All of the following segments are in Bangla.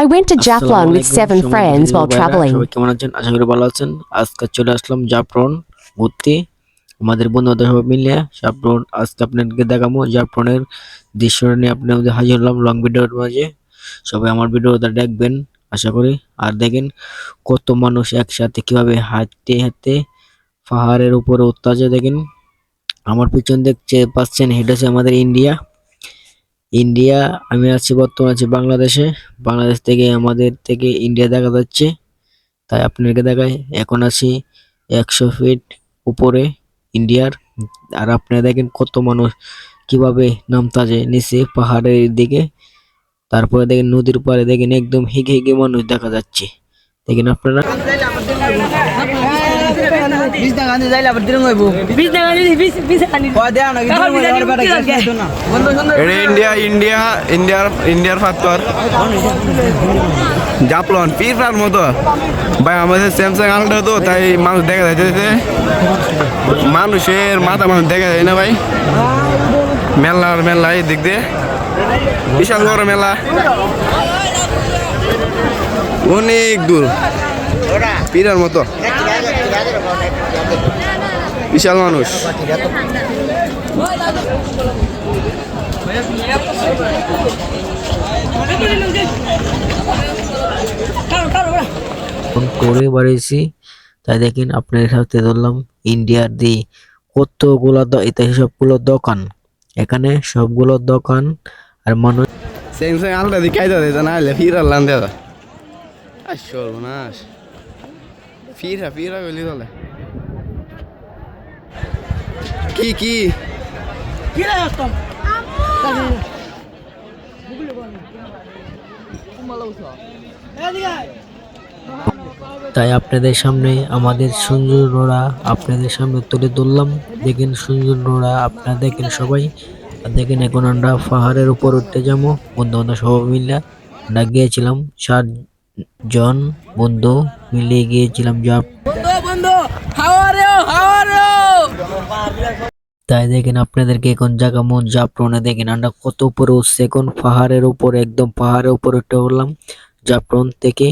I went to Jafflon with seven friends while traveling. কেমন আছেন? আশা করি ভালো আছেন। আজকে চলে আসলাম জাফরন ঘুরতে। আমাদের বন্ধুদের সবাই মিলে জাফরন আজকে আপনাদেরকে দেখাবো জাফরনের দৃশ্যটা নিয়ে আপনাদের হাজির হলাম লং ভিডিওর মাঝে। সবাই আমার ভিডিওটা দেখবেন আশা করি। আর দেখেন কত মানুষ একসাথে কীভাবে হাঁটতে হাঁটতে পাহাড়ের উপরে উঠতে দেখেন। আমার পিছন দেখতে পাচ্ছেন হচ্ছে আমাদের ইন্ডিয়া ইন্ডিয়া, আমি আছি বর্তমানে আছি বাংলাদেশে। বাংলাদেশ থেকে আমাদের থেকে ইন্ডিয়া দেখা যাচ্ছে। তাই আপনাকে দেখাই, এখন আছি একশো ফিট উপরে ইন্ডিয়ার। আর আপনারা দেখেন কত মানুষ কীভাবে নামতাছে নিচে পাহাড়ের দিকে। তারপরে দেখেন নদীর পাড়ে দেখেন একদম হিগে হিগে মানুষ দেখা যাচ্ছে। দেখেন আপনারা। বিশ টাকা আনি যাইলে আবার দিরং হইব। বিশ টাকা দিলি বিশ বিশ টাকা কয় দেয়া না কিন্তু কাকা বিরিয়ানি মুক্তি লাগে। বন্ধু সুন্দর এটা ইন্ডিয়া ইন্ডিয়া ইন্ডিয়ার ইন্ডিয়ার ফাত্তর জাপলন পিরফার মতো। ভাই আমাদের স্যামসাং আলট্রা তো তাই মানুষ দেখা যাচ্ছে মানুষের মাথা মানুষ দেখা যায় না ভাই? মেলার মেলা এই দিক দিয়ে। বিশাল বড় মেলা। অনেক দূর। পিরার মতো। বিশাল মানুষ। কারও, বাড়িয়েছি তাই দেখেন আপনার সাথে ধরলাম ইন্ডিয়ার দি কতগুলো ইত্যাদি সবগুলো দোকান? এখানে সবগুলো দোকান আর মানুষ আলট্রা দিয়ে কায়দা দিতে না হলে সর্বনাশ। ফিরা ফিরা গলি চলে কি কি? কি রে দোস্ত? এদিকে তাই আপনাদের সামনে আমাদের সৌন্দর্যরা আপনাদের সামনে তুলে ধরলাম। দেখেন সৌন্দর্যরা আপনারা দেখেন সবাই। আর দেখেন এখন আমরা পাহাড়ের উপর উঠতে যাব। বন্ধু বান্ধব সবাই মিলে আমরা গিয়েছিলাম সাত জন বন্ধু মিলিয়ে গিয়েছিলাম you? তাই দেখেন আপনাদেরকে এখন জায়গা মন জাফরনে দেখেন আমরা কত উপরে উঠছে এখন পাহাড়ের উপরে একদম পাহাড়ের উপরে উঠে উঠলাম জাফরন থেকে।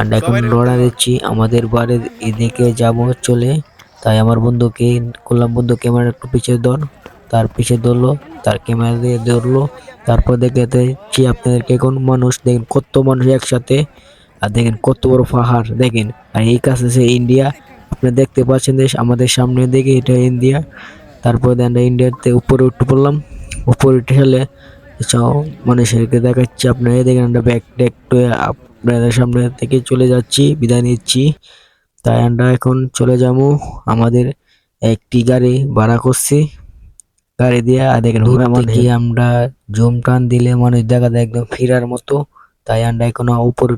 আমরা এখন লড়া দিচ্ছি আমাদের বাড়ির এদিকে যাব চলে। তাই আমার বন্ধুকে করলাম বন্ধু ক্যামেরা একটু পিছিয়ে ধর। তার পিছিয়ে ধরলো, তার ক্যামেরা দিয়ে ধরলো। তারপর দেখে দেখছি আপনাদেরকে এখন মানুষ, দেখেন কত মানুষ একসাথে। আর দেখেন কত বড় পাহাড়, দেখেন। আর এই কাছে সে ইন্ডিয়া আপনি দেখতে পাচ্ছেন দেশ আমাদের সামনে দেখে এটা ইন্ডিয়া তারপরে আমরা ইন্ডিয়াতে উপরে উঠে পড়লাম উপরে উঠে হলে চাও মানুষেরকে দেখাচ্ছি আপনারা দেখেন আমরা ব্যাগ ট্যাগ আপনাদের সামনে থেকে চলে যাচ্ছি, বিদায় নিচ্ছি। তাই আমরা এখন চলে যাব। আমাদের একটি গাড়ি ভাড়া করছি। গাড়ি দিয়ে আর দেখেন থেকে। আমরা জুম টান দিলে মানুষ দেখা যায় একদম ফিরার মতো। তাই আমরা এখন উপরে